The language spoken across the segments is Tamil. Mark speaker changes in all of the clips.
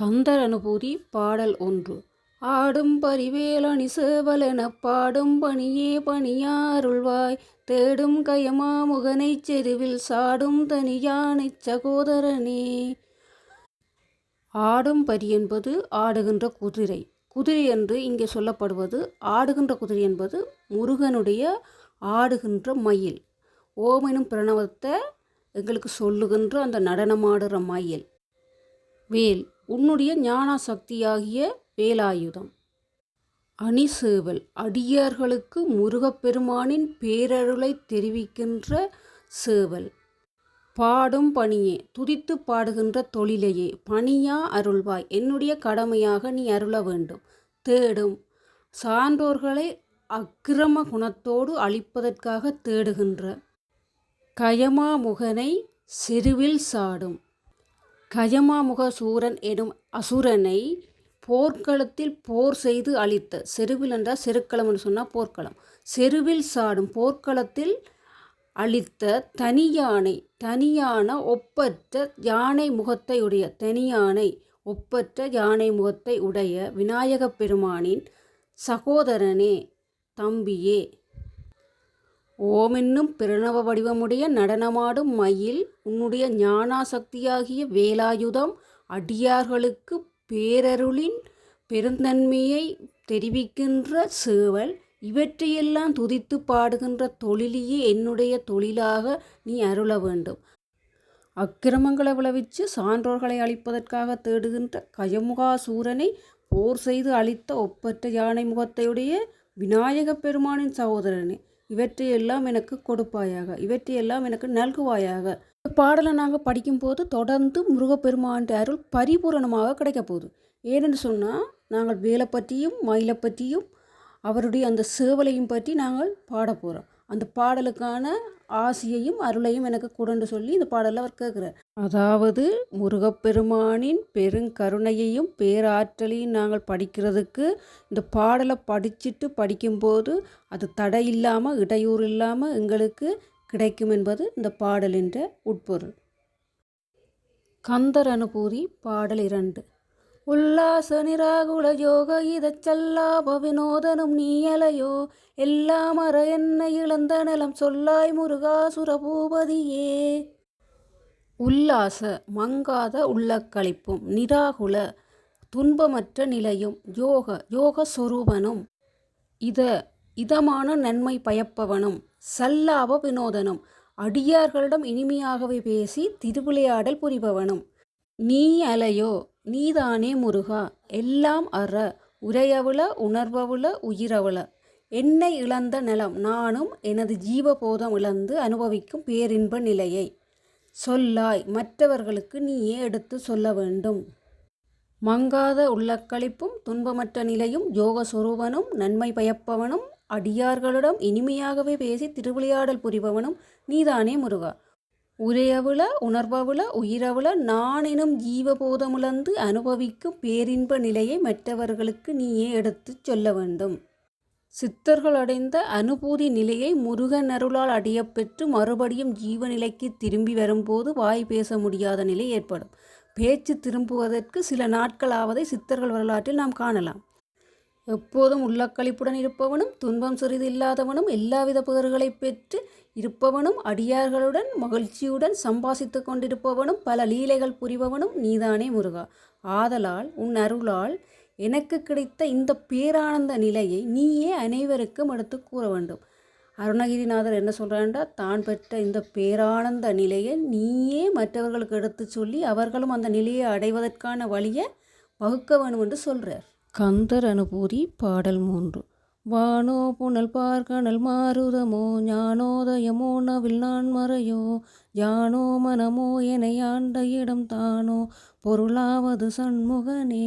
Speaker 1: கந்தர் அனுபூதி பாடல் ஒன்று. ஆடும் பரிவேலணி சேவலென பாடும் பணியே பணியாருள்வாய். தேடும் கயமா முகனைச் செருவில் சாடும் தனியானை சகோதரனே. ஆடும் பரி என்பது ஆடுகின்ற குதிரை. குதிரை என்று இங்கே சொல்லப்படுவது ஆடுகின்ற குதிரை என்பது முருகனுடைய ஆடுகின்ற மயில். ஓம் எனும் பிரணவத்தை எங்களுக்கு சொல்லுகின்ற அந்த நடனமாடுற மயில். வேல். உன்னுடைய ஞான சக்தியாகிய வேலாயுதம். அணிசேவல் அடியார்களுக்கு முருகப்பெருமானின் பேரருளை தெரிவிக்கின்ற சேவல். பாடும் பணியே துதித்து பாடுகின்ற தொழிலையே பணியா அருள்வாய் என்னுடைய கடமையாக நீ அருள வேண்டும். தேடும். சான்றோர்களை அக்கிரம குணத்தோடு அழிப்பதற்காக தேடுகின்ற. கயமாமுகனை செருவில் சாடும். கயமாமுக சூரன் எனும் அசுரனை போர்க்களத்தில் போர் செய்து அழித்த. செருவில் என்றால் செருக்களம் என்று சொன்னால் போர்க்களம். செருவில் சாடும் போர்க்களத்தில் அழித்த தனியானை தனியான ஒப்பற்ற யானை முகத்தை உடைய தனியானை ஒப்பற்ற யானை முகத்தை உடைய விநாயகப் பெருமானின் சகோதரனே தம்பியே ஓமென்னும் பிரணவ வடிவமுடைய நடனமாடும் மயில் உன்னுடைய ஞானாசக்தியாகிய வேலாயுதம் அடியார்களுக்கு பேரருளின் பெருந்தன்மையை தெரிவிக்கின்ற சேவல் இவற்றையெல்லாம் துதித்து பாடுகின்ற தொழிலையே என்னுடைய தொழிலாக நீ அருள வேண்டும். அக்கிரமங்களை விளைவித்து சான்றோர்களை அழிப்பதற்காக தேடுகின்ற கயமுகாசூரனை போர் செய்து அழித்த ஒப்பற்ற யானை முகத்தையுடைய விநாயகப் பெருமானின் சகோதரனே இவற்றையெல்லாம் எனக்கு கொடுப்பாயாக. இவற்றையெல்லாம் எனக்கு நல்குவாயாக. பாடலை நாங்கள் படிக்கும்போது தொடர்ந்து முருகப்பெருமான் அருள் பரிபூரணமாக கிடைக்க போகுது. ஏனென்று சொன்னால் நாங்கள் வேலை பற்றியும் மயிலை பற்றியும் அவருடைய அந்த சேவலையும் பற்றி நாங்கள் பாட போகிறோம் அந்த பாடலுக்கான ஆசையையும் அருளையும் எனக்கு கொடுன்னு சொல்லி இந்த பாடலில் அவர் கேட்குறார். அதாவது முருகப்பெருமானின் பெருங்கருணையையும் பேராற்றலையும் நாங்கள் படிக்கிறதுக்கு இந்த பாடலை படிச்சுட்டு படிக்கும்போது அது தடை இல்லாமல் இடையூறு இல்லாமல் எங்களுக்கு கிடைக்கும் என்பது இந்த பாடலின்ற உட்பொருள். கந்தர் அனுபூதி பாடல் இரண்டு. உல்லாச நிராகுல யோக இதச்சல்லாப வினோதனும் நீயலையோ எல்லாம் அற என்ன இழந்த நலம் சொல்லாய் முருகாசுர பூபதியே. உல்லாச மங்காத உள்ளக்களிப்பும் நிராகுல துன்பமற்ற நிலையும் யோக யோக சொரூபனும் இத இதமான நன்மை பயப்பவனும் சல்லாப வினோதனும் அடியார்களிடம் இனிமையாகவே பேசி திருவிளையாடல் புரிபவனும். நீ அலையோ நீதானே முருகா எல்லாம் அற உரையவுள உணர்வவுள உயிரவுள. என்னை இழந்த நிலம் நானும் எனது ஜீவபோதம் இழந்து அனுபவிக்கும் பேரின்ப நிலையை. சொல்லாய் மற்றவர்களுக்கு நீயே எடுத்து சொல்ல வேண்டும்? மங்காத உள்ளக்களிப்பும் துன்பமற்ற நிலையும் யோக சொருவனும் நன்மை பயப்பவனும் அடியார்களிடம் இனிமையாகவே பேசி திருவிளையாடல் புரிபவனும் நீதானே முருகா. உரையவுள உணர்வவுல உயிரவுல நான் எனும் ஜீவபோதமுழந்து அனுபவிக்கும் பேரின்ப நிலையை மற்றவர்களுக்கு நீயே எடுத்துச் சொல்ல வேண்டும்? சித்தர்கள் அடைந்த அனுபூதி நிலையை முருகன் அருளால் அடையப்பெற்று மறுபடியும் ஜீவநிலைக்கு திரும்பி வரும்போது வாய் பேச முடியாத நிலை ஏற்படும். பேச்சு திரும்புவதற்கு சில நாட்களாவதை சித்தர்கள் வரலாற்றில் நாம் காணலாம். எப்போதும் உள்ளக்களிப்புடன் இருப்பவனும் துன்பம் சிறிது இல்லாதவனும் எல்லாவித புகழ்களை பெற்று இருப்பவனும் அடியார்களுடன் மகிழ்ச்சியுடன் சம்பாசித்து கொண்டிருப்பவனும் பல லீலைகள் புரிபவனும் நீதானே முருகா. ஆதலால் உன் அருளால் எனக்கு கிடைத்த இந்த பேரானந்த நிலையை நீயே அனைவருக்கும் எடுத்து கூற வேண்டும். அருணகிரிநாதர் என்ன சொல்கிறாண்டா தான் பெற்ற இந்த பேரானந்த நிலையை நீயே மற்றவர்களுக்கு எடுத்து சொல்லி அவர்களும் அந்த நிலையை அடைவதற்கான வழியை வகுக்க வேண்டும் என்று சொல்கிறார் கந்தர் அனுபூதி பாடல் மூன்று. வானோ புனல் பார்க்கணல் மாருதமோ ஞானோதயமோ நவில் நான் மறையோ யானோ மனமோ என ஆண்ட இடம் தானோ பொருளாவது சண்முகனே.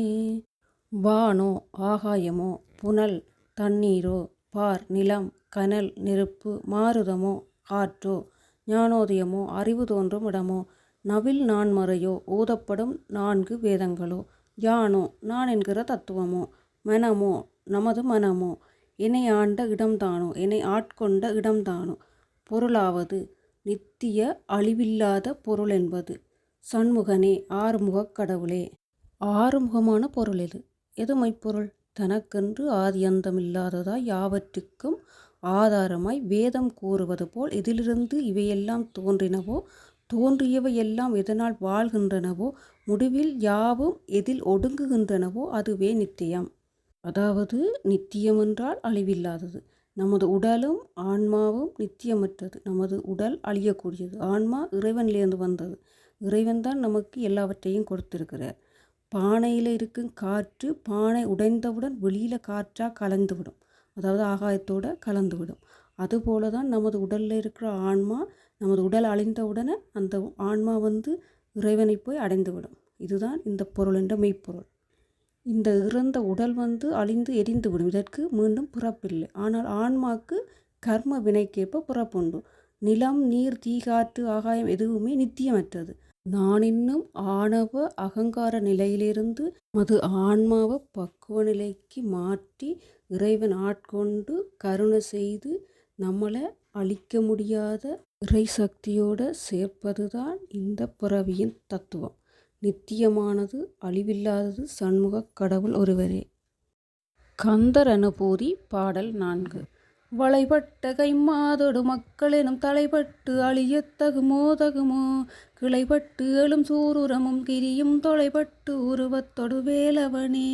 Speaker 1: வானோ ஆகாயமோ புனல் தண்ணீரோ பார் நிலம் கனல் நெருப்பு மாருதமோ காற்றோ ஞானோதயமோ அறிவு தோன்றும் இடமோ நவில் நான்மறையோ ஊதப்படும் நான்கு வேதங்களோ யானோ நான் என்கிற தத்துவமோ மனமோ நமது மனமோ என்னை ஆண்ட இடம்தானோ என்னை ஆட்கொண்ட இடம்தானோ பொருளாவது நித்திய அழிவில்லாத பொருள் என்பது. சண்முகனே ஆறுமுகக் கடவுளே. ஆறுமுகமான பொருள் இது. எது மெய்ப்பொருள் தனக்கென்று ஆதி அந்தமில்லாததாய் யாவற்றுக்கும் ஆதாரமாய் வேதம் கூறுவது போல் எதிலிருந்து இவையெல்லாம் தோன்றினவோ தோன்றியவை எல்லாம் எதனால் வாழ்கின்றனவோ முடிவில் யாவும் எதில் ஒடுங்குகின்றனவோ அதுவே நித்தியம். அதாவது நித்தியம் என்றால் அழிவில்லாதது. நமது உடலும் ஆன்மாவும் நித்தியமற்றது. நமது உடல் அழியக்கூடியது. ஆன்மா இறைவனிலிருந்து வந்தது. இறைவன் தான் நமக்கு எல்லாவற்றையும் கொடுத்திருக்கிறார். பானையில் இருக்கும் காற்று பானை உடைந்தவுடன் வெளியில் காற்றாக கலந்துவிடும். அதாவது ஆகாயத்தோடு கலந்துவிடும். அதுபோல தான் நமது உடலில் இருக்கிற ஆன்மா நமது உடல் அழிந்தவுடனே அந்த ஆன்மா வந்து இறைவனை போய் அடைந்துவிடும். இதுதான் இந்த பொருள் என்ற மெய்ப்பொருள். இந்த இறந்த உடல் வந்து அழிந்து எரிந்து விடும் இதற்கு மீண்டும் பிறப்பில்லை. ஆனால் ஆன்மாக்கு கர்ம வினைக்கேற்ப பிறப்புண்டு. நிலம் நீர் தீ காற்று ஆகாயம் எதுவுமே நித்தியமற்றது. நான் இன்னும் ஆணவ அகங்கார நிலையிலிருந்து மது ஆன்மாவை பக்குவ நிலைக்கு மாற்றி இறைவன் ஆட்கொண்டு கருணை செய்து நம்மளை அழிக்க முடியாத இறை சக்தியோடு சேர்ப்பதுதான் இந்த பிறவியின் தத்துவம். நித்தியமானது அழிவில்லாதது சண்முக கடவுள் ஒருவரே. கந்தர் அனுபூதி பாடல் நான்கு. வளைபட்ட கைமாதொடு மக்களெனும் தலைப்பட்டு அழியத் தகுமோ தகுமோ கிளைப்பட்டு எழும் சூருரமும் கிரியும் தொலைப்பட்டு உருவத்தொடு வேலவனே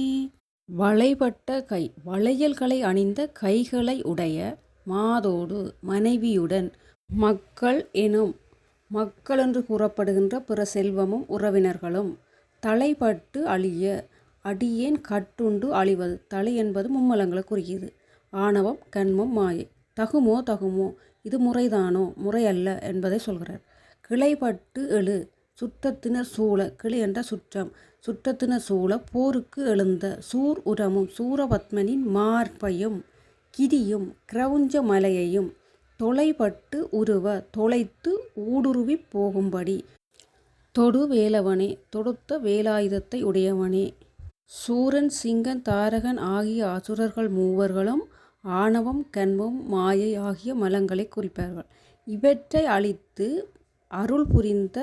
Speaker 1: வளைபட்ட கை வளையல்களை அணிந்த கைகளை உடைய மாதோடு மனைவியுடன் மக்கள் எனும் மக்கள் என்று கூறப்படுகின்ற பிற செல்வமும் உறவினர்களும் தலைப்பட்டு அழிய அடியேன் கட்டுண்டு அழிவது தலை என்பது மும்மலங்களை குறிக்கிது ஆணவம் கண்மம் மாயை. தகுமோ தகுமோ. இது முறைதானோ? முறையல்ல என்பதை சொல்கிறார். கிளைப்பட்டு எழு. சுற்றத்தினர் சூழ. கிளி என்ற சுற்றம். சுற்றத்தினர் சூழ போருக்கு எழுந்த சூர் உரமும் சூரபத்மனின் மார்பையும் கிரியும் கிரவுஞ்ச மலையையும் தொலைபட்டு உருவ தொலைத்து ஊடுருவி போகும்படி. தொடு வேலவனே. தொடுத்த வேலாயுதத்தை உடையவனே. சூரன் சிங்கன் தாரகன் ஆகிய அசுரர்கள் மூவர்களும் ஆணவம் கண்மம் மாயை ஆகிய மலங்களை குறிப்பார்கள். இவற்றை அழித்து அருள் புரிந்த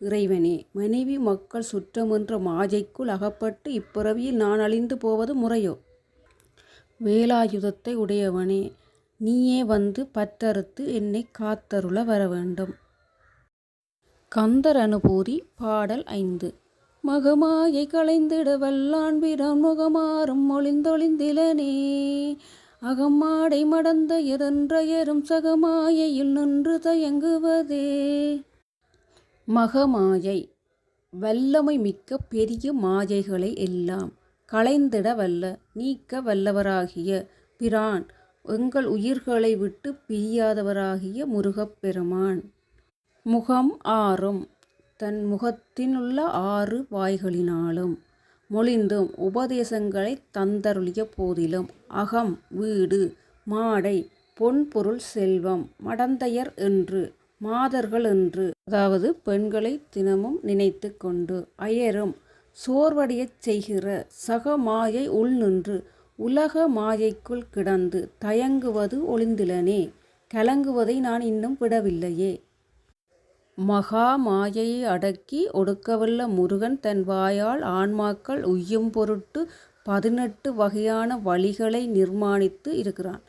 Speaker 1: இறைவனே மனைவி மக்கள் சுற்றமென்ற மாஜைக்குள் அகப்பட்டு இப்பிறவியில் நான் அழிந்து போவது முறையோ? வேலாயுதத்தை உடையவனே நீயே வந்து பற்றறுத்து என்னை காத்தருள வர வேண்டும் கந்தர் அனுபூரி பாடல் ஐந்து. மகமாயை களைந்திட வல்லான் பிறம் முகமாறும் ஒளிந்தொளிந்திலனே அகமாடை மடந்த எதன்றயரும் சகமாயையில் நின்று தயங்குவதே. மகமாயை வல்லமை மிக்க பெரிய மாயைகளை எல்லாம் களைந்திட வல்ல நீக்க வல்லவராகிய பிரான் எங்கள் உயிர்களை விட்டு பிரியாதவராகிய முருகப்பெருமான். முகம் ஆறும் தன் முகத்தினுள்ள ஆறு வாய்களினாலும் மொழிந்தும் உபதேசங்களை தந்தருளிய போதிலும் அகம் வீடு மாடை பொன்பொருள் செல்வம் மடந்தையர் என்று மாதர்கள் என்று அதாவது பெண்களை தினமும் நினைத்து கொண்டு அயரும் சோர்வடையச் செய்கிற சக மாயை உள் நின்று உலக மாயைக்குள் கிடந்து தயங்குவது ஒளிந்திலனே கலங்குவதை நான் இன்னும் விடவில்லையே. மகா மாயையை அடக்கி ஒடுக்கவல்ல முருகன் தன் வாயால் ஆன்மாக்கள் உய்யும் பொருட்டு பதினெட்டு வகையான வழிகளை நிர்மாணித்து இருக்கிறான்.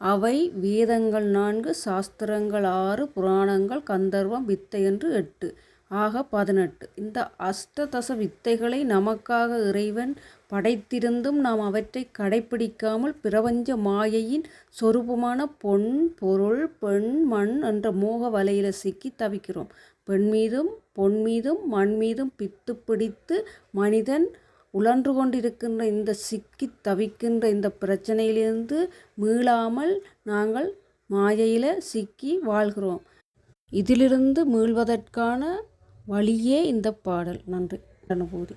Speaker 1: அவை வேதங்கள் நான்கு சாஸ்திரங்கள் ஆறு புராணங்கள் கந்தர்வம் வித்தை என்று எட்டு. ஆக பதினெட்டு. இந்த அஷ்டதச வித்தைகளை நமக்காக இறைவன் படைத்திருந்தும் நாம் அவற்றை கடைப்பிடிக்காமல் பிரபஞ்ச மாயையின் சொரூபமான பொன் பொருள் பெண் மண் என்ற மோக வலையில் சிக்கி தவிக்கிறோம். பெண் மீதும் பொன் மீதும் மண் மீதும் பித்து பிடித்து மனிதன் உழன்று கொண்டிருக்கின்ற இந்த சிக்கி தவிக்கின்ற இந்த பிரச்சனையிலிருந்து மீளாமல் நாங்கள் மாயையில் சிக்கி வாழ்கிறோம். இதிலிருந்து மீள்வதற்கான வழியே இந்த பாடல். நன்றி. அனுபூதி.